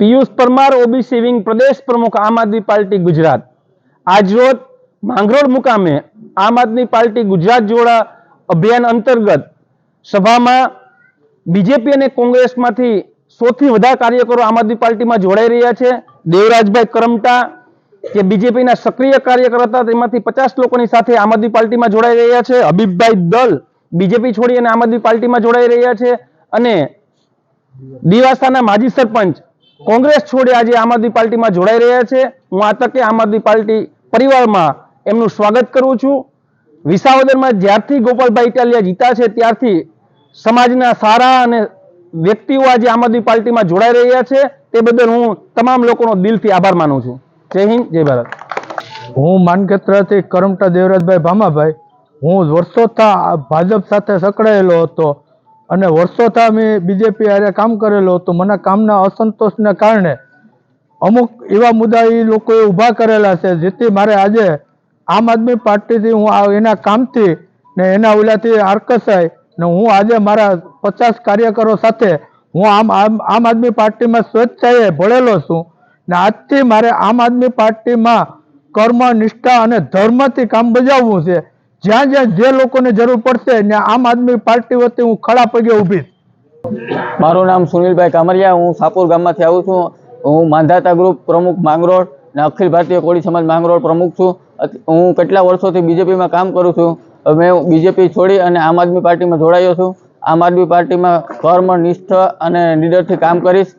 Piyush Parmar OBC wing પ્રદેશ પ્રમુખ, આમ આદમી party, Gujarat. આજરોજ માંગરોળ મુકામે આમ આદમી પાર્ટી, ગુજરાત જોડા અભિયાન અંતર્ગત સભામાં બીજેપી અને કોંગ્રેસમાંથી સૌથી વધારે કાર્યકરો આમ આદમી પાર્ટીમાં જોડાઈ રહ્યા છે. દેવરાજભાઈ કરમટા, જે બીજેપીના સક્રિય કાર્યકર હતા, તેમાંથી પચાસ લોકોની સાથે આમ આદમી પાર્ટીમાં જોડાઈ રહ્યા છે. હબીબભાઈ દલ બીજેપી છોડી અને આમ આદમી પાર્ટીમાં જોડાઈ રહ્યા છે. અને દિવાસાના માજી સરપંચ કોંગ્રેસ છોડી આજે આમ આદમી પાર્ટીમાં જોડાઈ રહ્યા છે. હું આ તકે આમ આદમી પાર્ટી પરિવારમાં એમનું સ્વાગત કરું છું. વિસાવદરમાં જ્યારથી ગોપાલભાઈ ઇટાલિયા જીતા છે, ત્યારથી સમાજના સારા અને વ્યક્તિઓ આજે આમ આદમી પાર્ટીમાં જોડાઈ રહ્યા છે. તે બદલ હું તમામ લોકોનો દિલથી આભાર માનું છું. જય હિન્દ, જય ભારત. હું માનકેત્રથી કરમટા દેવરાજભાઈ ભામાભાઈ. હું વર્ષોથી ભાજપ સાથે સંકળાયેલો હતો. અને વર્ષોથી મેં બીજેપી હારે કામ કરેલો હતો. મને કામના અસંતોષને કારણે અમુક એવા મુદ્દા એ લોકોએ ઊભા કરેલા છે, જેથી મારે આજે આમ આદમી પાર્ટીથી હું એના કામથી ને એના ઓલાથી આકર્ષાય ને હું આજે મારા પચાસ કાર્યકરો સાથે હું આમ આમ આદમી પાર્ટીમાં સ્વેચ્છાએ ભળેલો છું ને આજથી મારે આમ આદમી પાર્ટીમાં કર્મ, નિષ્ઠા અને ધર્મથી કામ બજાવવું છે. જ્યાં જ્યાં જે લોકોને જરૂર પડશે ત્યાં આમ આદમી પાર્ટી વતી હું ખડા પગે ઊભી. મારું નામ સુનિલભાઈ કામરિયા, હું સાપુર ગામમાંથી આવું છું. હું માંધાતા ગ્રુપ પ્રમુખ માંગરોળ અને અખિલ ભારતીય કોળી સમાજ માંગરોળ પ્રમુખ છું. હું કેટલા વર્ષોથી બીજેપીમાં કામ કરું છું. મેં બીજેપી છોડી અને આમ આદમી પાર્ટીમાં જોડાયો છું. આમ આદમી પાર્ટીમાં કર્મ નિષ્ઠ અને નિડરથી કામ કરીશ.